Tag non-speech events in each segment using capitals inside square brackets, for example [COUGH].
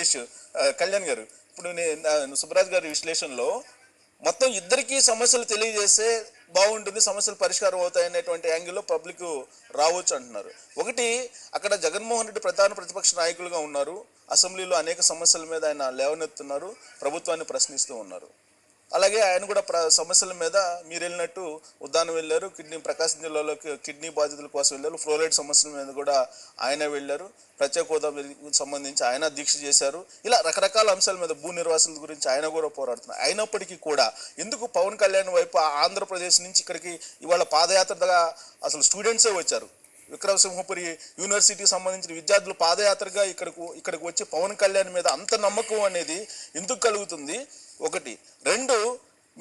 Issue Kalyan గారు ఇప్పుడు నేను సుబ్రాజ్ గారి విశ్లేషణలో మొత్తం ఇద్దరికి సమస్యలు తెలియజేస్తే బాగుంటుంది సమస్యలు పరిష్కారం అవుతాయనేటువంటి యాంగిల్లో పబ్లిక్ రావచ్చు అంటున్నారు. ఒకటి అక్కడ జగన్మోహన్ రెడ్డి ప్రధాన ప్రతిపక్ష నాయకులుగా ఉన్నారు. అసెంబ్లీలో అనేక సమస్యల మీద ఆయన లేవనెత్తున్నారు. ప్రభుత్వాన్ని ప్రశ్నిస్తూ ఉన్నారు. అలాగే ఆయన కూడా ప్ర సమస్యల మీద మీరు వెళ్ళినట్టు ఉద్దానం వెళ్ళారు కిడ్నీ ప్రకాశం జిల్లాలో కిడ్నీ బాధితుల కోసం వెళ్ళారు ఫ్లోరైడ్ సమస్యల మీద కూడా ఆయన వెళ్ళారు. ప్రత్యేక హోదా సంబంధించి ఆయన దీక్ష చేశారు. ఇలా రకరకాల అంశాల మీద భూ నిర్వాసుల గురించి ఆయన కూడా పోరాడుతున్నారు. అయినప్పటికీ కూడా ఎందుకు పవన్ కళ్యాణ్ వైపు ఆంధ్రప్రదేశ్ నుంచి ఇక్కడికి ఇవాళ పాదయాత్రగా అసలు స్టూడెంట్సే వచ్చారు? విక్రమసింహపురి యూనివర్సిటీకి సంబంధించిన విద్యార్థులు పాదయాత్రగా ఇక్కడకు ఇక్కడికి వచ్చి పవన్ కళ్యాణ్ మీద అంత నమ్మకం అనేది ఎందుకు కలుగుతుంది? ఒకటి. రెండు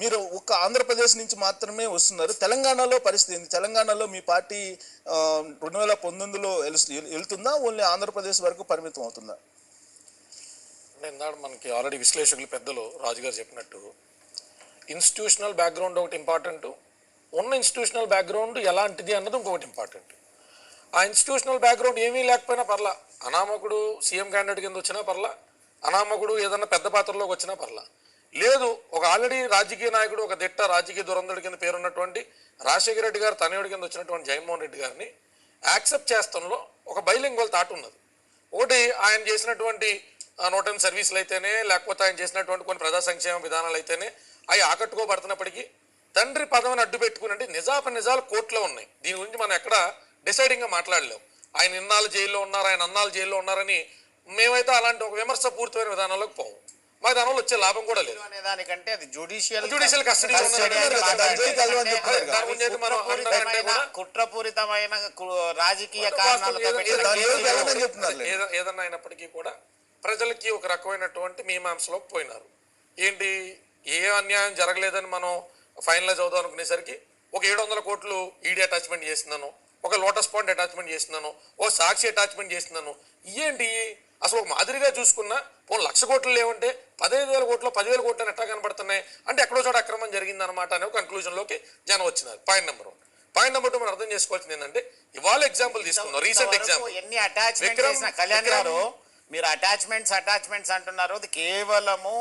మీరు ఒక్క ఆంధ్రప్రదేశ్ నుంచి మాత్రమే వస్తున్నారు. తెలంగాణలో పరిస్థితి ఏంది? తెలంగాణలో మీ పార్టీ రెండు వేల పంతొమ్మిదిలో వెళ్తుందా? ఓన్లీ ఆంధ్రప్రదేశ్ వరకు పరిమితం అవుతుందా? ఇందాక మనకి ఆల్రెడీ విశ్లేషకులు పెద్దలు రాజుగారు చెప్పినట్టు ఇన్స్టిట్యూషనల్ బ్యాక్గ్రౌండ్ ఒకటి ఇంపార్టెంట్. ఉన్న ఇన్స్టిట్యూషనల్ బ్యాక్గ్రౌండ్ ఎలాంటిది అన్నది ఇంకొకటి ఇంపార్టెంట్. ఆ ఇన్స్టిట్యూషనల్ బ్యాక్గ్రౌండ్ ఏమీ లేకపోయినా పర్లా. అనామకుడు సీఎం క్యాండిడేట్ కింద వచ్చినా పర్లా. అనామకుడు ఏదన్నా పెద్ద పాత్రలోకి వచ్చినా పర్లా. లేదు ఒక ఆల్రెడీ రాజకీయ నాయకుడు ఒక దిట్ట రాజకీయ దురంధుడి కింద పేరున్నటువంటి రాజశేఖర రెడ్డి గారు తనయుడి కింద వచ్చినటువంటి జగన్మోహన్ రెడ్డి గారిని యాక్సెప్ట్ చేస్తంలో ఒక బైలింగ్వల్ తాట ఉన్నది. ఒకటి ఆయన చేసినటువంటి నోటన్ సర్వీసులు అయితేనే లేకపోతే ఆయన చేసినటువంటి కొన్ని ప్రజా సంక్షేమ విధానాలు అయితేనే అవి ఆకట్టుకోబడుతున్నప్పటికీ తండ్రి పదవిని అడ్డు పెట్టుకుని నిజాప నిజాలు కోర్టులో ఉన్నాయి. దీని గురించి మనం ఎక్కడ డిసైడింగ్గా మాట్లాడలేం. ఆయన ఇన్నాళ్ళు జైల్లో ఉన్నారు ఆయన అన్నాళ్ళు జైల్లో ఉన్నారని మేమైతే అలాంటి ఒక విమర్శ పూర్తమైన విధానంలోకి పోము మా దానివల్ల వచ్చే లాభం కూడా లేదు. అనే దానికంటే అది జుడిషియల్ Judicial custody లో ఉన్నది. జైలుకి వెళ్ళమని చెప్తున్నారు కదా. దాని గురించి అయితే మనం అన్నారంటే కూడా కుట్రపూరితమైన కు- రాజకీయ ఏదన్నా అయినప్పటికీ కూడా ప్రజలకి ఒక రకమైనటువంటి మీమాంసలోకి పోయినారు. ఏంటి? ఏ అన్యాయం జరగలేదని మనం ఫైనలైజ్ అవుదాం అనుకునేసరికి ఒక ఏడు వందల కోట్లు ఈడీ అటాచ్మెంట్ చేస్తున్నాను ఒక లోటస్ పాయింట్ అటాచ్మెంట్ చేస్తున్నాను ఓ సాక్షి అటాచ్మెంట్ చేస్తున్నాను ఏంటి? అసలు ఒక మాదిరిగా చూసుకున్నా పోనీ లక్ష కోట్లు లేవంటే పదహైదు వేల కోట్లు పదివేల కోట్లు అని ఎట్లా కనబడుతున్నాయి? అంటే ఎక్కడో చోట అక్రమం జరిగింది అనమాట అనే కన్క్లూజన్లోకి జనం వచ్చినారు. Point number one point number two మనం అర్థం చేసుకోవాల్సింది ఏంటంటే ఇవాళ ఎగ్జాంపుల్ తీసుకుందాం. రీసెంట్ ఎగ్జాంపుల్ ఎన్ని చేసిన కళ్యాణ్ గారు మీరు అటాచ్మెంట్స్ అటాచ్మెంట్స్ అంటున్నారు. అది కేవలము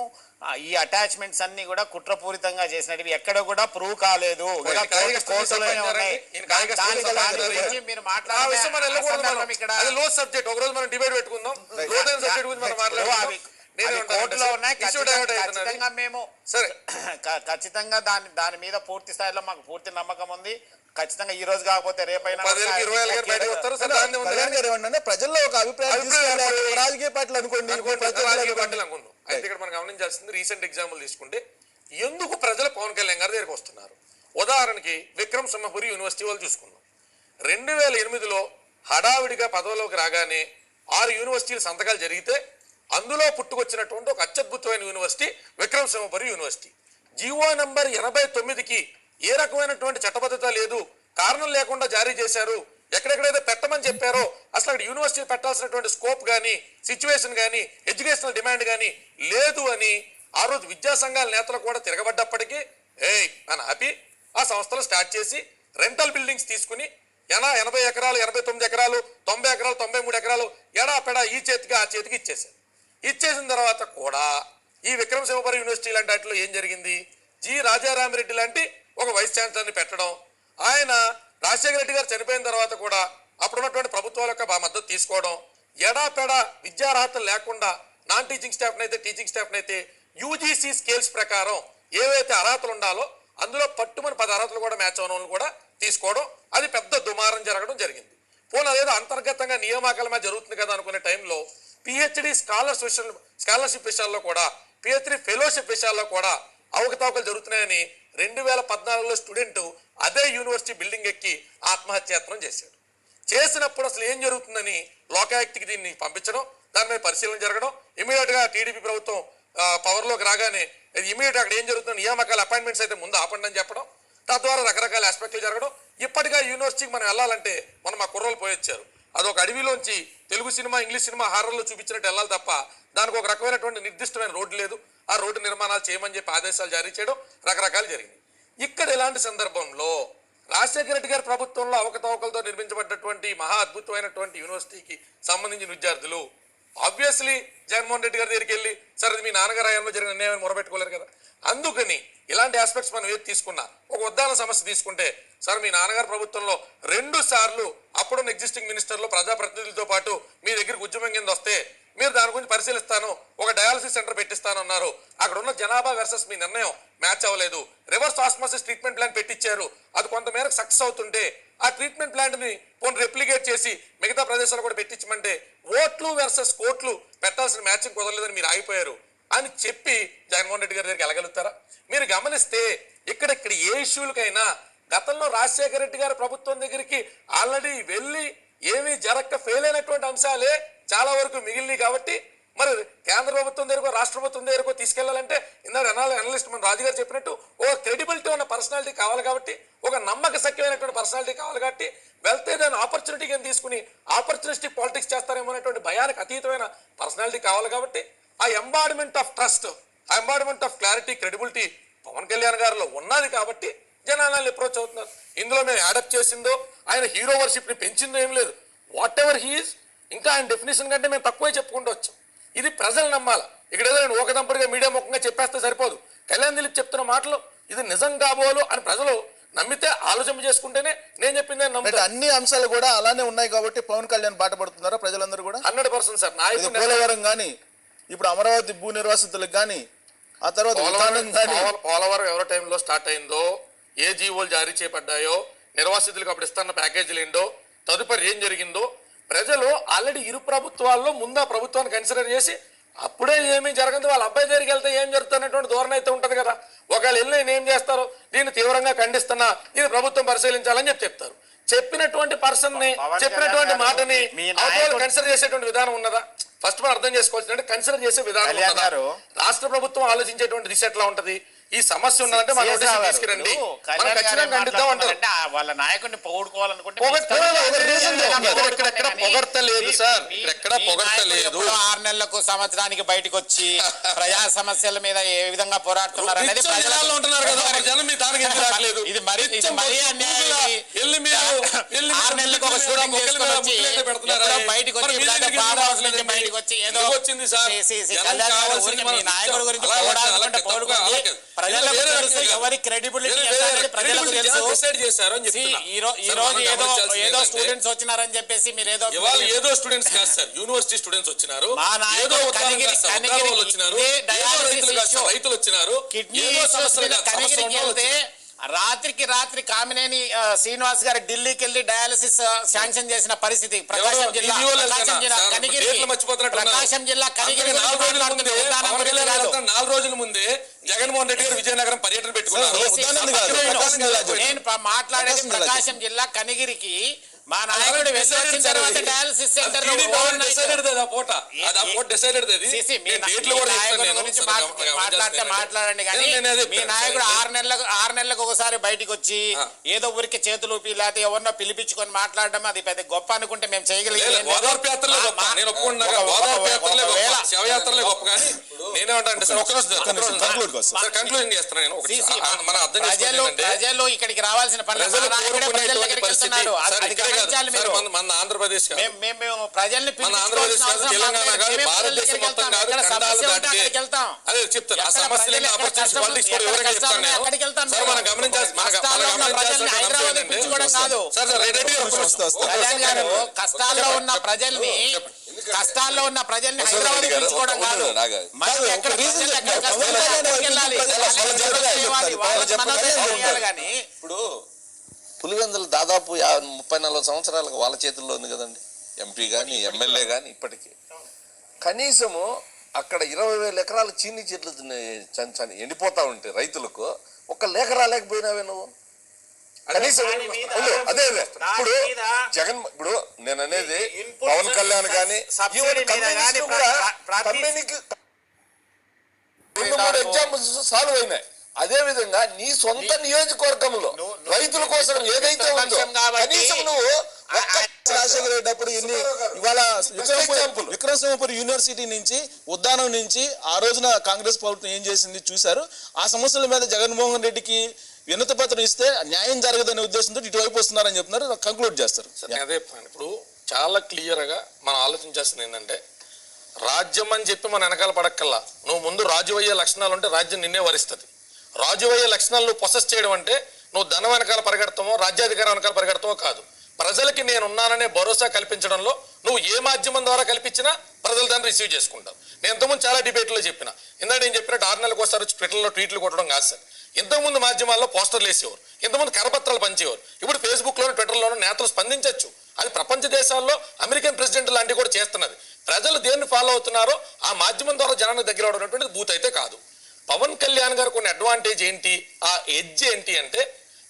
ఈ అటాచ్మెంట్స్ అన్ని కూడా కుట్రపూరితంగా చేసినవి ఎక్కడ కూడా ప్రూవ్ కాలేదు. మీరు ఆ మాట్లాడే విషయం మనం వెళ్ళకూడదు సందర్భం మనం. ఇక్కడ. అది లో సబ్జెక్ట్ ఒక రోజు మనం డిబేట్ పెట్టుకుందాం. సబ్జెక్ట్ గురించి మనం ఖచ్చితంగా- మేము [CLEARS THROAT] ఖచ్చితంగా దాని దాని మీద పూర్తి స్థాయిలో మాకు పూర్తి నమ్మకం ఉంది. ఖచ్చితంగా ఈ రోజు కాకపోతే రేపైనా ప్రజల్లో ఒక అభిప్రాయం. రాజకీయ పార్టీలు అనుకోండి అయితే ఇక్కడ మనం గమనించాల్సింది రీసెంట్ ఎగ్జాంపుల్ తీసుకుంటే ఎందుకు ప్రజలు పవన్ కళ్యాణ్ గారి దగ్గరికి వస్తున్నారు? ఉదాహరణకి విక్రమ్ సింహపురి యూనివర్సిటీ వాళ్ళు చూసుకుందాం. రెండు వేల ఎనిమిదిలో హడావిడిగా పదవిలోకి రాగానే ఆరు యూనివర్సిటీలు సంతకాలు జరిగితే అందులో పుట్టుకొచ్చినటువంటి ఒక అత్యద్భుతమైన university Vikram Simhapuri university. GO number ఎనభై తొమ్మిదికి ఏ రకమైనటువంటి చట్టబద్ధత లేదు కారణం లేకుండా జారీ చేశారు ఎక్కడెక్కడైతే పెట్టమని చెప్పారో అసలు అక్కడ యూనివర్సిటీ పెట్టాల్సినటువంటి స్కోప్ కానీ సిచ్యువేషన్ కానీ ఎడ్యుకేషనల్ డిమాండ్ కానీ లేదు అని ఆ రోజు విద్యా సంఘాల నేతలు కూడా తిరగబడ్డప్పటికీ ఏయ్ అని ఆపి ఆ సంస్థలు స్టార్ట్ చేసి రెంటల్ బిల్డింగ్స్ తీసుకుని ఎనా ఎనభై ఎకరాలు ఎనభై తొమ్మిది ఎకరాలు తొంభై ఎకరాలు తొంభై మూడు ఎకరాలు ఎడా పెడా ఈ చేతికి ఆ చేతికి ఇచ్చేసారు ఇచ్చేసిన తర్వాత కూడా ఈ విక్రమ్ యూనివర్సిటీ లాంటి వాటిలో ఏం జరిగింది? జి. రాజారామిరెడ్డి లాంటి ఒక వైస్ ఛాన్సలర్ని పెట్టడం ఆయన రాజశేఖర రెడ్డి గారు చనిపోయిన తర్వాత కూడా అప్పుడున్నటువంటి ప్రభుత్వాల యొక్క మద్దతు తీసుకోవడం ఎడాపెడా విద్యార్హతలు లేకుండా నాన్ టీచింగ్ స్టాఫ్ అయితే టీచింగ్ స్టాఫ్ అయితే యూజీసీ స్కేల్స్ ప్రకారం ఏవైతే అర్హతలు ఉండాలో అందులో పట్టుమని పది అర్హతలు కూడా మ్యాచ్ అవ్వడం కూడా తీసుకోవడం అది పెద్ద దుమారం జరగడం జరిగింది. పోనీ అదేదో అంతర్గతంగా నియామకాల మీద జరుగుతుంది కదా అనుకునే టైంలో పిహెచ్డి స్కాలర్స్ విషయంలో స్కాలర్షిప్ విషయాల్లో కూడా పిహెచ్డి ఫెలోషిప్ విషయాల్లో కూడా అవకతవకలు జరుగుతున్నాయని రెండు వేల పద్నాలుగులో స్టూడెంట్ అదే యూనివర్సిటీ బిల్డింగ్ ఎక్కి ఆత్మహత్యాత్నం చేశాడు. చేసినప్పుడు అసలు ఏం జరుగుతుందని లోకాయుక్తికి దీన్ని పంపించడం దాని మీద పరిశీలన జరగడం ఇమీడియట్గా టీడీపీ ప్రభుత్వం పవర్లోకి రాగానే ఇమీడియట్ అక్కడ ఏం జరుగుతుంది నియామకాల అపాయింట్మెంట్స్ అయితే ముందు ఆపండి అని చెప్పడం తద్వారా రకరకాల ఆస్పెక్ట్లు జరగడం. ఇప్పటిగా యూనివర్సిటీకి మనం వెళ్ళాలంటే మనం మా కుర్రోలు పోయొచ్చారు. అదొక అడవిలోంచి తెలుగు సినిమా ఇంగ్లీష్ సినిమా హారర్లో చూపించినట్టు వెళ్ళాలి తప్ప దానికి ఒక రకమైనటువంటి నిర్దిష్టమైన రోడ్డు లేదు. ఆ రోడ్డు నిర్మాణాలు చేయమని చెప్పి ఆదేశాలు జారీ చేయడం రకరకాలు జరిగింది ఇక్కడ ఇలాంటి సందర్భంలో రాజశేఖర రెడ్డి గారి ప్రభుత్వంలో అవకతవకలతో నిర్మించబడ్డటువంటి మహా అద్భుతమైనటువంటి యూనివర్సిటీకి సంబంధించిన విద్యార్థులు ఆబ్వియస్లీ జగన్మోహన్ రెడ్డి గారి దగ్గరికి వెళ్ళి సరే మీ నాన్నగారు హయాంలో జరిగిన నిర్ణయం మొరబెట్టుకోలేరు కదా. అందుకని ఇలాంటి ఆస్పెక్ట్స్ మనం ఏది తీసుకున్నా ఒక ఉద్దాన సమస్య తీసుకుంటే సార్ మీ నాన్నగారు ప్రభుత్వంలో రెండు సార్లు అప్పుడున్న ఎగ్జిస్టింగ్ మినిస్టర్లు ప్రజాప్రతినిధులతో పాటు మీ దగ్గరికి ఉద్యమం కింద వస్తే మీరు దాని గురించి పరిశీలిస్తాను. ఒక డయాలసిస్ సెంటర్ పెట్టిస్తాను అన్నారు అక్కడ ఉన్న జనాభా వెర్సెస్ మీ నిర్ణయం మ్యాచ్ అవ్వలేదు. రివర్స్ ఆస్మాసిస్ ట్రీట్మెంట్ ప్లాన్ పెట్టించారు అది కొంతమేరకు సక్సెస్ అవుతుంటే ఆ ట్రీట్మెంట్ ప్లాంట్ని పోను రెప్లికేట్ చేసి మిగతా ప్రదేశాలు కూడా పెట్టించమంటే ఓట్లు వర్సెస్ కోట్లు పెట్టాల్సిన మ్యాచింగ్ కుదరలేదని మీరు ఆగిపోయారు. అని చెప్పి జగన్మోహన్ రెడ్డి గారి దగ్గరికి వెళ్ళగలుగుతారా? మీరు గమనిస్తే ఇక్కడ ఇక్కడ ఏ ఇష్యూలకైనా గతంలో రాజశేఖర రెడ్డి గారి ప్రభుత్వం దగ్గరికి ఆల్రెడీ వెళ్ళి ఏమీ జరగక ఫెయిల్ అయినటువంటి అంశాలే చాలా వరకు మిగిలినవి కాబట్టి మరి కేంద్ర ప్రభుత్వం దగ్గరకు రాష్ట్ర ప్రభుత్వం దగ్గరకు తీసుకెళ్ళాలంటే ఇందాక అనలిస్ట్ మన రాజుగారు చెప్పినట్టు ఒక క్రెడిబిలిటీ ఉన్న పర్సనాలిటీ కావాలి కాబట్టి ఒక నమ్మక సఖ్యమైనటువంటి పర్సనాలిటీ కావాలి కాబట్టి వెళ్తే దాని ఆపర్చునిటీ కింద తీసుకుని ఆపర్చునిస్టిక్ పాలిటిక్స్ చేస్తారేమో అనేటువంటి భయానికి అతీతమైన పర్సనాలిటీ కావాలి కాబట్టి ఆ ఎంబాడిమెంట్ ఆఫ్ ట్రస్ట్ ఆ embodiment of clarity credibility Pawan Kalyan గారిలో ఉన్నది కాబట్టి జనాలను అప్రోచ్ అవుతున్నారు. ఇందులో మేము యాడప్ట్ చేసిందో ఆయన హీరో వర్షిప్ని పెంచిందో ఏం లేదు. వాట్ ఎవర్ హీఈస్ ఇంకా ఆయన డెఫినేషన్ కంటే మేము తక్కువే చెప్పుకుంటూ వచ్చాం. ఇది ప్రజలు నమ్మాల. ఇక్కడ ఏదో నేను దంపటిగా మీడియా ముఖంగా చెప్పేస్తే సరిపోదు. కళ్యాణ్ దిలీప్ చెప్తున్న మాటలు ఇది నిజం కాబోలు అని ప్రజలు నమ్మితే ఆలోచన చేసుకుంటేనే నేను చెప్పిందే అంటే నమ్ముతారు అన్ని అంశాలు కూడా అలానే ఉన్నాయి కాబట్టి పవన్ కళ్యాణ్ బాట పడుతున్నారా ప్రజలందరూ కూడా? Hundred percent sir. నాయకుడు పోలవరం కానీ ఇప్పుడు అమరావతి భూ నిర్వాసితులకు కానీ ఆ తర్వాత పోలవరం ఎవరి టైంలో స్టార్ట్ అయిందో ఏ జీవోలు జారీ చేయబడ్డాయో నిర్వాసితులకు అప్పుడు ఇస్తున్న ప్యాకేజీలు ఏంటో తదుపరి ఏం జరిగిందో ప్రజలు ఆల్రెడీ ఇరు ప్రభుత్వాల్లో ముందు ఆ ప్రభుత్వాన్ని కన్సిడర్ చేసి అప్పుడే ఏమీ జరగదు వాళ్ళ అబ్బాయి దగ్గరికి వెళ్తే ఏం జరుగుతున్నటువంటి ధోరణి అయితే ఉంటది కదా. ఒకవేళ వెళ్ళి నేను ఏం చేస్తారు దీన్ని తీవ్రంగా ఖండిస్తున్నా ఇది ప్రభుత్వం పరిశీలించాలని చెప్పి చెప్తారు. చెప్పినటువంటి పర్సన్ని చెప్పినటువంటి మాటని కన్సిడర్ చేసేటువంటి విధానం ఉన్నదా? ఫస్ట్ మనం అర్థం చేసుకోవాల్సిందంటే కన్సిడర్ చేసే విధానం. రాష్ట్ర ప్రభుత్వం ఆలోచించేటువంటి దిశ ఎట్లా ఉంటది? ఈ సమస్య ఉన్నదంటే మన తీసుకురండి. మనం ఖచ్చితంగా ఖండిద్దాం అంటారు. వాళ్ళ నాయకుడిని పొగుడుకోవాలనుకుంటే సార్. ఎప్పుడో ఆరు నెలలకు సంవత్సరానికి బయటకు వచ్చి [LAUGHS] ప్రజా సమస్యల మీద ఏ విధంగా పోరాడుతున్నారు అనేది ఉంటున్నారు కదా. జనం మీ దానికి ఇది మరి ఇది మరీ అన్యాయం ఇది. వెళ్ళి మీరు [LAUGHS] వెళ్ళి ఆరు నెలలకు ఒక షూటింగ్ చేసుకొని వచ్చి బయటకు వచ్చి? బయటకు వచ్చి ఏదో వచ్చింది సార్? నాయకుడి. గురించి పోరాడుకుంటే ప్రజలకు తెలుసు. ఎవరి క్రెడిబిలిటీ ప్రజలకు తెలుసు. ఈ రోజు ఏదో స్టూడెంట్స్ వచ్చినారని చెప్పేసి మీరు ఏదో ఏదో స్టూడెంట్స్ కాదు సార్. యూనివర్సిటీ స్టూడెంట్స్ వచ్చినారు. ఏదో రైతులు వచ్చినారు. కిడ్నీ కనిగిరికి వెళ్తే. రాత్రికి రాత్రి కామినేని శ్రీనివాస్ గారు ఢిల్లీకి వెళ్ళి డయాలసిస్ శాంక్షన్ చేసిన పరిస్థితి. ప్రకాశం జిల్లా ప్రకాశం జిల్లా కనిగిరి. ప్రకాశం జిల్లా కనిగిరి నాలుగు రోజుల ముందే జగన్మోహన్ రెడ్డి గారు విజయనగరం పర్యటన పెట్టుకున్నారు. నేను- మాట్లాడేది ప్రకాశం జిల్లా కనిగిరికి మా నాయకుడు వచ్చిన తర్వాత డయాలసిస్ సెంటర్ మాట్లాడితే మాట్లాడండి కానీ మీ నాయకుడు ఆరు నెలలకు ఆరు నెలలకు ఒకసారి బయటికి వచ్చి. ఏదో ఊరికి చేతులు ఊపి లేకపోతే ఎవరినో పిలిపించుకొని మాట్లాడడం అది పెద్ద గొప్ప అనుకుంటే మేము అర్థం ప్రజలు ఇక్కడికి రావాల్సిన పని. ప్రజలు మీరు. మన- ఆంధ్రప్రదేశ్ మేము ప్రజల్ని మన ఆంధ్రప్రదేశ్ తెలంగాణ. కాదు భారతదేశం మొత్తం. కాదు ఖండాలు దాటితే. అదే చెప్తాను ఆ సమస్యలు ఆపర్చునిటీ పాలిటిక్స్ కూడా నేను. సార్. మనం గమనించాల్సి మన కష్టాల్లో ఉన్న ప్రజల్ని కష్టాల్లో ఉన్న. ప్రజల్ని చెప్పండి. కష్టాల్లో ఉన్న ప్రజల్ని వసంత హైదరాబాద్ పిలుచుకోవడం కాదు. మనం ఎక్కడ ఎక్కడ వెళ్ళాలి. కానీ ఇప్పుడు పులివెందులు దాదాపు ముప్పై నలభై సంవత్సరాలకు వాళ్ళ చేతుల్లో ఉంది కదండి. ఎంపీ కానీ ఎమ్మెల్యే కానీ ఇప్పటికీ. కనీసము అక్కడ ఇరవై వేల ఎకరాలు చీని చెట్లు ఎండిపోతా ఉంటే రైతులకు ఒక్క లేఖ రాలేకపోయినావే నువ్వు? కనీసం అదే ఇప్పుడు జగన్ ఇప్పుడు నేను అనేది పవన్ కళ్యాణ్ కానీ కమ్యూనికి రెండు మూడు ఎగ్జాంపుల్స్ సాల్వ్ అయినాయి. అదే విధంగా నీ సొంత నియోజకవర్గంలో రైతుల కోసం ఏదైతే ఉందో కనీసం నువ్వు ఒక్క రాజశేఖర రెడ్డి అప్పుడు ఎన్ని ఇవాళ విక్రమసింహపురి యూనివర్సిటీ నుంచి ఉద్దానం నుంచి ఆ రోజున కాంగ్రెస్ ప్రభుత్వం ఏం చేసింది చూశారు. ఆ సమస్యల మీద జగన్మోహన్ రెడ్డికి వినతి పత్రం ఇస్తే న్యాయం జరగదనే ఉద్దేశంతో ఇటువైపు వస్తున్నారని చెప్తున్నారు. కంక్లూడ్ చేస్తారు. అదే. ఇప్పుడు చాలా క్లియర్గా మనం ఆలోచించాల్సింది ఏంటంటే రాజ్యం అని చెప్పి మన వెనకాల పడక్కల్లా నువ్వు ముందు రాజు అయ్యే లక్షణాలు ఉంటే రాజ్యం నిన్నే వరిస్తుంది. రాజు అయ్యే లక్షణాలు నువ్వు పొసెస్ చేయడం అంటే నువ్వు ధనం వెనకాల పరిగెడతామో రాజ్యాధికారం వెనకాల పరిగెడతామో కాదు. ప్రజలకి నేను ఉన్నాననే భరోసా కల్పించడంలో నువ్వు ఏ మాధ్యమం ద్వారా కల్పించినా ప్రజలు దాన్ని రిసీవ్ చేసుకుంటారు. నేను ఇంతకుముందు చాలా డిబేట్లో చెప్పిన. ఇందాక నేను చెప్పినట్టు ఆరు నెలలకు ఒకసారి వచ్చి ట్విట్టర్లో ట్వీట్లు కొట్టడం కాదు సార్. ఇంతకుముందు మాధ్యమాల్లో పోస్టర్లు వేసేవారు ఇంతకుముందు కరపత్రాలు పంచేవారు. ఇప్పుడు ఫేస్బుక్లోను ట్విట్టర్లోనూ నేతలు స్పందించవచ్చు అది ప్రపంచ దేశాల్లో అమెరికన్ ప్రెసిడెంట్ లాంటివి కూడా చేస్తున్నది. ప్రజలు దేన్ని ఫాలో అవుతున్నారో ఆ మాధ్యమం ద్వారా జనానికి దగ్గర అవడం బూత్ అయితే కాదు. పవన్ కళ్యాణ్ గారు కొన్ని అడ్వాంటేజ్ ఏంటి? ఆ ఎడ్జ్ ఏంటి అంటే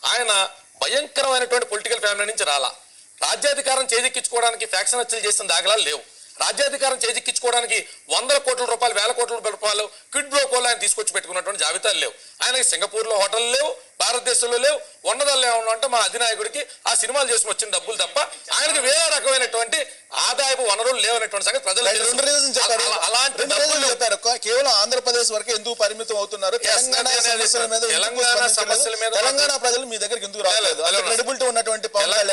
ఆయన భయంకరమైనటువంటి పొలిటికల్ ఫ్యామిలీ నుంచి రాలా. రాజ్యాధికారం చేజెక్కించుకోవడానికి ఫ్యాక్షన్ హత్యలు చేసిన దాఖలాలు లేవు. రాజ్యాధికారం చేజిక్కించుకోవడానికి వందల కోట్ల రూపాయలు వేల కోట్ల రూపాయలు క్విడ్ బ్లోకోలు ఆయన తీసుకొచ్చి పెట్టుకున్నటువంటి జాబితాలు లేవు. ఆయనకి సింగపూర్లో హోటల్ లేవు భారతదేశంలో లేవు ఉన్నదాలు ఏమన్నా అంటే మా అధినాయకుడికి ఆ సినిమాలు చేసుకుని వచ్చిన డబ్బులు తప్ప ఆయనకి వేరే రకమైనటువంటి ఆదాయపు వనరులు లేవనేటువంటి సంగతి ప్రజలు రెండు రీజన్ చెప్పారు అలా- అలాంటి చెప్పారు కేవలం ఆంధ్రప్రదేశ్ వరకు ఎందుకు పరిమితం అవుతున్నారు తెలంగాణ సమస్యల మీద తెలంగాణ? సమస్యల మీద తెలంగాణ ప్రజలు మీ దగ్గరికి ఎందుకు రాలేదు క్రెడిబిలిటీ ఉన్నటువంటి.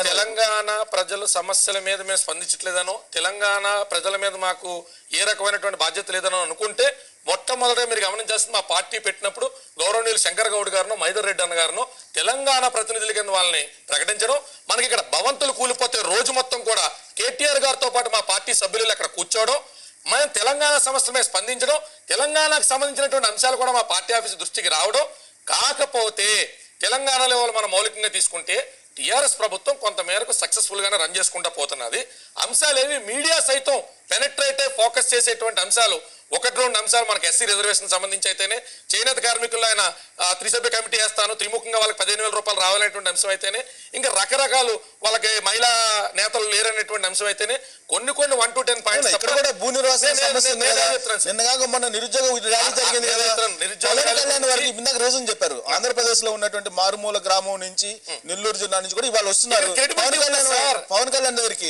తెలంగాణ ప్రజల సమస్యల మీద మేము స్పందించట్లేదనో తెలంగాణ ప్రజల మీద మాకు ఏ రకమైనటువంటి బాధ్యత లేదనో అనుకుంటే మొట్టమొదట మీరు గమనించాల్సింది మా పార్టీ పెట్టినప్పుడు గౌరవనీయులు శంకర్ గౌడ్ గారును మైదర్ రెడ్డి అన్న గారినో తెలంగాణ ప్రతినిధుల కింద వాళ్ళని ప్రకటించడం మనకి ఇక్కడ భవంతులు కూలిపోతే రోజు మొత్తం కూడా కేటీఆర్ గారితో పాటు మా పార్టీ సభ్యులు అక్కడ కూర్చోవడం మనం తెలంగాణ సమస్య మీద స్పందించడం తెలంగాణకు సంబంధించినటువంటి అంశాలు కూడా మా పార్టీ ఆఫీస్ దృష్టికి రావడం కాకపోతే తెలంగాణలో వాళ్ళు మనం మౌలికంగా తీసుకుంటే టీఆర్ఎస్ ప్రభుత్వం కొంత మేరకు రన్ చేసుకుంటా పోతున్నది. అంశాలేవి మీడియా సైతం పెనట్రేట్ ఫోకస్ చేసేటువంటి అంశాలు ఒకటి రెండు అంశాలు మనకి ఎస్సీ రిజర్వేషన్ సంబంధించి అయితేనే చేనేత కార్మికుల్లో ఆయన త్రిసభ్య కమిటీ వేస్తాను త్రిముఖంగా వాళ్ళకి పదిహేను వేల రూపాయలు రావాలనేటువంటి అంశం అయితేనే ఇంకా రకరకాలు వాళ్ళకి మహిళా నేతలు లేరనేటువంటి అంశం అయితేనే కొన్ని కొన్ని వన్ టు టెన్ పాయింట్స్ ఇక్కడ కూడా భూ నివాస నేను- సమస్య ఉంది కదా. మొన్న నిరుద్యోగ ర్యాలీ జరిగింది కదా నిరుద్యోగ కళ్యాణ్ వారికి ఇందాక రీజన్ చెప్పారు ఆంధ్రప్రదేశ్లో ఉన్నటువంటి మారుమూల గ్రామం నుంచి నెల్లూరు జిల్లా నుంచి కూడా ఇవాళ వస్తున్నారు పవన్ కళ్యాణ్. పవన్ కళ్యాణ్ దగ్గరికి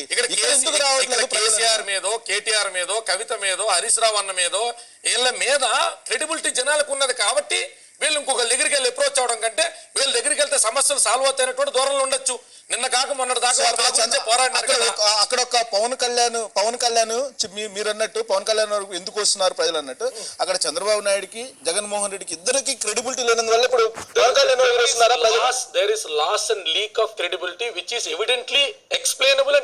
ఎందుకు రావట్లేదు? కేసీఆర్ మీదో కేటీఆర్ మీదో కవిత మీదో హరీష్ రావు అన్న మీదో వీళ్ళ మీద క్రెడిబిలిటీ జనాలకు ఉన్నది కాబట్టి వీళ్ళు ఇంకొక దగ్గరికి వెళ్ళి అప్రోచ్ అవడం కంటే వీళ్ళ దగ్గరికి వెళ్తే సమస్యలు సాల్వ్ అవుతాయనేటువంటి దూరంలో ఉండొచ్చు నిన్న కాక మొన్నటి దాకా పోరాడినారు అక్కడ. ఒక- పవన్ కళ్యాణ్ పవన్ కళ్యాణ్ మీరు అన్నట్టు పవన్ కళ్యాణ్ వరకు ఎందుకు వస్తున్నారు ప్రజలు అన్నట్టు అక్కడ చంద్రబాబు నాయుడుకి జగన్మోహన్ రెడ్డికి ఇద్దరికి క్రెడిబిలిటీ లేనందువల్ల ఇప్పుడు పవన్ కళ్యాణ్ వైపు వస్తున్నారా ప్రజలు? loss there is loss and leak of credibility which is evidently explainable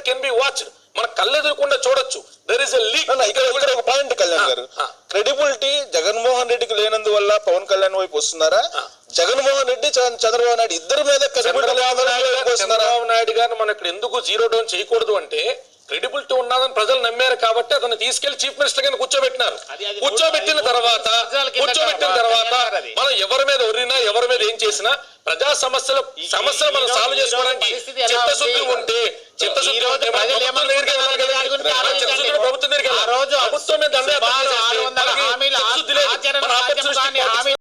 మన కళ్ళెదురకుండా చూడొచ్చు. Leak. అన్న, ఇక్కడ ఇక్కడ ఒక పాయింట్ కళ్యాణ్ గారు. ఆ. క్రెడిబిలిటీ జగన్మోహన్ రెడ్డికి లేనందువల్ల పవన్ కళ్యాణ్ వైపు వస్తున్నారా? ఆ. జగన్మోహన్ రెడ్డి చంద్రబాబు నాయుడు ఇద్దరి మీద చంద్రబాబు నాయుడు గారు- వస్తున్నారా? చంద్రబాబు నాయుడు గారిని మనం ఇక్కడ ఎందుకు జీరో డౌన్ చేయకూడదు అంటే క్రెడిబిలిటీ ఉన్నదని ప్రజలు నమ్మారు కాబట్టి అతను తీసుకెళ్ళి చీఫ్ మినిస్టర్గా కూర్చోబెట్టినారు కూర్చోబెట్టిన తర్వాత కూర్చోబెట్టిన తర్వాత. మనం ఎవరి మీద ఒరినా ఎవరి మీద ఏం చేసినా ప్రజా సమస్యలు సమస్యలు మనం సాల్వ్ చేసుకోవడానికి చిత్తశుద్ధి? ఉంటే చిత్తశుద్ధి ఉంటే ప్రజలు ప్రభుత్వం దగ్గరికి ప్రభుత్వం మీద